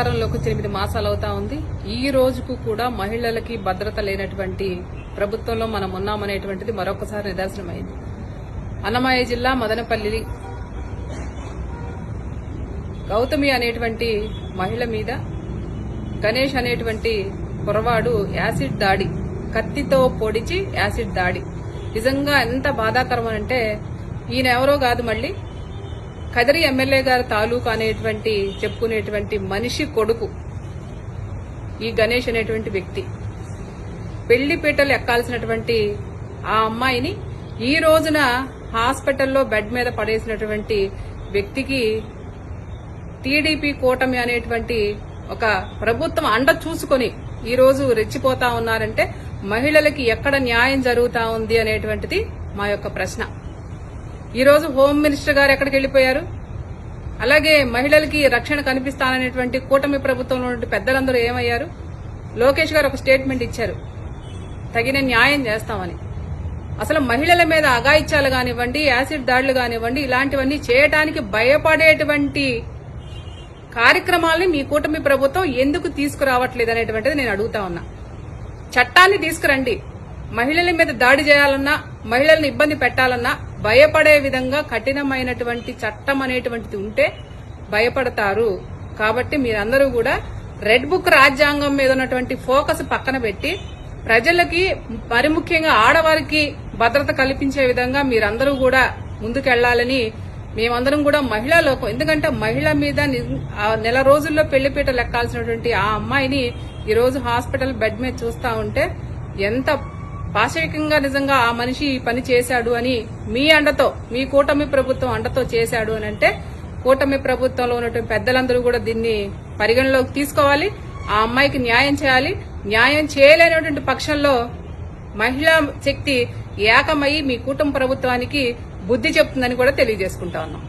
అధికారంలోకి ఎనిమిది మాసాలు అవుతా ఉంది. ఈ రోజుకు కూడా మహిళలకి భద్రత లేనటువంటి ప్రభుత్వంలో మనం ఉన్నామనేటువంటిది మరొకసారి నిదర్శనమైంది. అన్నమయ్య జిల్లా మదనపల్లి గౌతమి అనేటువంటి మహిళ మీద గణేష్ అనేటువంటి కురవాడు యాసిడ్ దాడి కత్తితో పొడిచి యాసిడ్ దాడి. నిజంగా ఎంత బాధాకరం అంటే ఈయన ఎవరో కాదు మళ్ళీ కదిరి ఎమ్మెల్యే గారి తాలూకు అనేటువంటి చెప్పుకునేటువంటి మనిషి కొడుకు ఈ గణేష్ అనేటువంటి వ్యక్తి. పెళ్ళి పీటలు ఎక్కాల్సినటువంటి ఆ అమ్మాయిని ఈ రోజున హాస్పిటల్లో బెడ్ మీద పడేసినటువంటి వ్యక్తికి టీడీపీ కూటమి అనేటువంటి ఒక ప్రభుత్వం అండ చూసుకొని ఈ రోజు రెచ్చిపోతా ఉన్నారంటే మహిళలకి ఎక్కడ న్యాయం జరుగుతా ఉంది అనేటువంటిది మా యొక్క ప్రశ్న. ఈరోజు హోమ్ మినిస్టర్ గారు ఎక్కడికి వెళ్ళిపోయారు అలాగే మహిళలకి రక్షణ కనిపిస్తాననేటువంటి కూటమి ప్రభుత్వంలో పెద్దలందరూ ఏమయ్యారు? లోకేష్ గారు ఒక స్టేట్మెంట్ ఇచ్చారు. తగిన న్యాయం చేస్తామని. అసలు మహిళల మీద అగాయిత్యాలు కానివ్వండి యాసిడ్ దాడులు కానివ్వండి ఇలాంటివన్నీ చేయటానికి భయపడేటువంటి కార్యక్రమాల్ని మీ కూటమి ప్రభుత్వం ఎందుకు తీసుకురావట్లేదు అనేటువంటిది నేను అడుగుతా ఉన్నా. చట్టాన్ని తీసుకురండి. మహిళల మీద దాడి చేయాలన్నా మహిళల్ని ఇబ్బంది పెట్టాలన్నా భయపడే విధంగా కఠినమైనటువంటి చట్టం అనేటువంటిది ఉంటే భయపడతారు. కాబట్టి మీరందరూ కూడా రెడ్ బుక్ రాజ్యాంగం మీద ఉన్నటువంటి ఫోకస్ పక్కన పెట్టి ప్రజలకి మరి ముఖ్యంగా ఆడవారికి భద్రత కల్పించే విధంగా మీరందరూ కూడా ముందుకెళ్ళాలని మేమందరం కూడా మహిళా లోకం ఎందుకంటే మహిళ మీద ని- ఆ నెల రోజుల్లో పెళ్ళిపీట లెక్కాల్సినటువంటి ఆ అమ్మాయిని ఈరోజు హాస్పిటల్ బెడ్ మీద చూస్తా ఉంటే ఎంత పాశవికంగా నిజంగా ఆ మనిషి పని చేశాడు అని మీ అండతో మీ కూటమి ప్రభుత్వం అండతో చేశాడు అని అంటే కూటమి ప్రభుత్వంలో ఉన్నటువంటి పెద్దలందరూ కూడా దీన్ని పరిగణలోకి తీసుకోవాలి ఆ అమ్మాయికి న్యాయం చేయాలి న్యాయం చేయలేనటువంటి పక్షంలో మహిళా శక్తి ఏకమై మీ కూటమి ప్రభుత్వానికి బుద్ధి చెప్తుందని కూడా తెలియజేసుకుంటా ఉన్నాం.